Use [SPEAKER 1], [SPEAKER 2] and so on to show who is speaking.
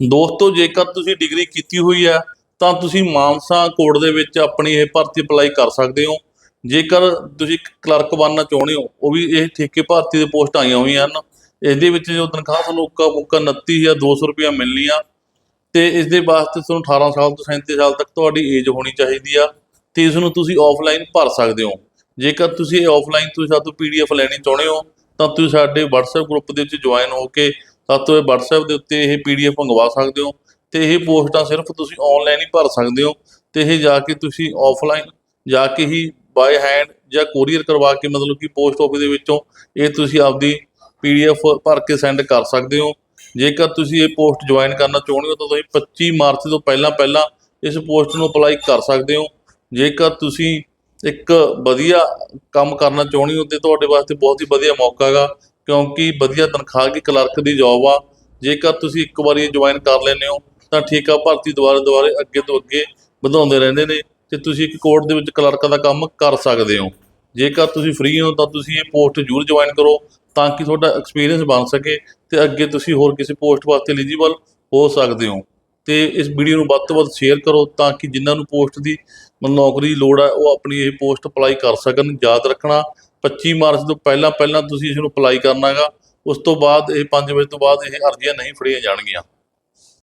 [SPEAKER 1] ਦੋਸਤੋ, ਜੇਕਰ ਤੁਸੀਂ ਡਿਗਰੀ ਕੀਤੀ ਹੋਈ ਹੈ, ਤਾਂ ਤੁਸੀਂ ਮਾਨਸਾ ਕੋਡ ਦੇ ਵਿੱਚ ਆਪਣੀ ਇਹ ਭਰਤੀ ਅਪਲਾਈ ਕਰ ਸਕਦੇ ਹੋ। ਜੇਕਰ ਤੁਸੀਂ ਕਲਰਕ ਬਣਨਾ ਚਾਹੁੰਦੇ ਹੋ, ਉਹ ਵੀ ਇਹ ਠੇਕੇ ਭਰਤੀ ਦੇ ਪੋਸਟ ਆਈਆਂ ਹੋਈਆਂ ਹਨ। ਇਸ ਦੇ ਵਿੱਚ ਜੋ ਤਨਖਾਹ ਤੁਹਾਨੂੰ ਉੱਕਾ ਮੁੱਕਾ 29200 ਰੁਪਇਆ ਮਿਲਣੀ ਆ ਤੇ ਇਸ ਦੇ ਵਾਸਤੇ ਤੁਹਾਨੂੰ 18 ਸਾਲ ਤੋਂ 37 ਸਾਲ ਤੱਕ ਤੁਹਾਡੀ ਏਜ ਹੋਣੀ ਚਾਹੀਦੀ ਆ ਤੇ ਇਸ ਨੂੰ ਤੁਸੀਂ ਆਫਲਾਈਨ ਭਰ ਸਕਦੇ ਹੋ। ਜੇਕਰ ਤੁਸੀਂ ਆਫਲਾਈਨ ਤੁਸੀਂ ਸਾਡੇ ਤੋਂ ਪੀਡੀਐਫ ਲੈਣੀ ਚਾਹੁੰਦੇ ਹੋ, ਤਾਂ ਤੁਸੀਂ ਸਾਡੇ WhatsApp ਗਰੁੱਪ ਦੇ ਵਿੱਚ ਜੁਆਇਨ ਹੋ ਕੇ ਸਾਡੇ ਤੋਂ ਇਹ WhatsApp ਦੇ ਉੱਤੇ ਇਹ ਪੀਡੀਐਫ ਮੰਗਵਾ ਸਕਦੇ ਹੋ ਤੇ ਇਹ ਪੋਸਟਾਂ ਸਿਰਫ ਤੁਸੀਂ ਆਨਲਾਈਨ ਹੀ ਭਰ ਸਕਦੇ ਹੋ ਤੇ ਇਹ ਜਾ ਕੇ ਤੁਸੀਂ ਆਫਲਾਈਨ ਜਾ ਕੇ ਹੀ ਬਾਈ ਹੈਂਡ ਜਾਂ ਕੋਰੀਅਰ ਕਰਵਾ ਕੇ ਮਤਲਬ ਕਿ ਪੋਸਟ ਆਫਿਸ ਦੇ ਵਿੱਚੋਂ ਇਹ ਤੁਸੀਂ ਆਪਦੀ ਪੀਡੀਐਫ ਭਰ ਕੇ ਸੈਂਡ ਕਰ ਸਕਦੇ ਹੋ। ਜੇਕਰ ਤੁਸੀਂ ਇਹ ਪੋਸਟ ਜੁਆਇਨ ਕਰਨਾ ਚਾਹੁੰਦੇ ਹੋ ਤਾਂ ਤੁਸੀਂ 25 ਮਾਰਚ ਤੋਂ ਪਹਿਲਾਂ ਪਹਿਲਾਂ ਇਸ ਪੋਸਟ ਨੂੰ ਅਪਲਾਈ ਕਰ ਸਕਦੇ ਹੋ। ਜੇਕਰ ਤੁਸੀਂ ਇੱਕ ਵਧੀਆ ਕੰਮ ਕਰਨਾ ਚਾਹੁੰਦੇ ਹੋ ਤੇ ਤੁਹਾਡੇ ਵਾਸਤੇ ਬਹੁਤ ਹੀ ਵਧੀਆ ਮੌਕਾ ਹੈਗਾ। ਕਿਉਂਕਿ ਵਧੀਆ ਤਨਖਾਹ ਦੀ ਕਲਰਕ ਦੀ ਜੌਬ ਆ। ਜੇਕਰ ਤੁਸੀਂ ਇੱਕ ਵਾਰੀ ਜੁਆਇਨ ਕਰ ਲੈਂਦੇ ਹੋ, ਤਾਂ ਠੇਕਾ ਭਰਤੀ ਦੁਬਾਰਾ ਦੁਬਾਰੇ ਅੱਗੇ ਤੋਂ ਅੱਗੇ ਵਧਾਉਂਦੇ ਰਹਿੰਦੇ ਨੇ ਤੇ ਤੁਸੀਂ ਇੱਕ ਕੋਰਟ ਦੇ ਵਿੱਚ ਕਲਰਕ ਦਾ ਕੰਮ ਕਰ ਸਕਦੇ ਹੋ। ਜੇਕਰ ਤੁਸੀਂ ਫ੍ਰੀ ਹੋ, ਤਾਂ ਤੁਸੀਂ ਇਹ ਪੋਸਟ ਜ਼ਰੂਰ ਜੁਆਇਨ ਕਰੋ ਤਾਂ ਕਿ ਤੁਹਾਡਾ ਐਕਸਪੀਰੀਅੰਸ ਬਣ ਸਕੇ ਤੇ ਅੱਗੇ ਤੁਸੀਂ ਹੋਰ ਕਿਸੇ ਪੋਸਟ ਵਾਸਤੇ ਐਲੀਜੀਬਲ ਹੋ ਸਕਦੇ ਹੋ। ਤੇ ਇਸ ਵੀਡੀਓ ਨੂੰ ਵੱਧ ਤੋਂ ਵੱਧ ਸ਼ੇਅਰ ਕਰੋ ਤਾਂ ਕਿ ਜਿਨ੍ਹਾਂ ਨੂੰ ਪੋਸਟ ਦੀ ਨੌਕਰੀ ਦੀ ਲੋੜ ਹੈ ਉਹ ਆਪਣੀ ਇਹ ਪੋਸਟ ਅਪਲਾਈ ਕਰ ਸਕਣ, ਯਾਦ ਰੱਖਣਾ 25 ਮਾਰਚ ਤੋਂ ਪਹਿਲਾਂ ਪਹਿਲਾਂ ਤੁਸੀਂ ਇਸ ਨੂੰ ਅਪਲਾਈ ਕਰਨਾ ਹੈਗਾ ਉਸ ਤੋਂ ਬਾਅਦ ਇਹ 5 ਵਜੇ ਤੋਂ ਬਾਅਦ ਇਹ ਅਰਜ਼ੀਆਂ ਨਹੀਂ ਫੜੀਆਂ ਜਾਣਗੀਆਂ।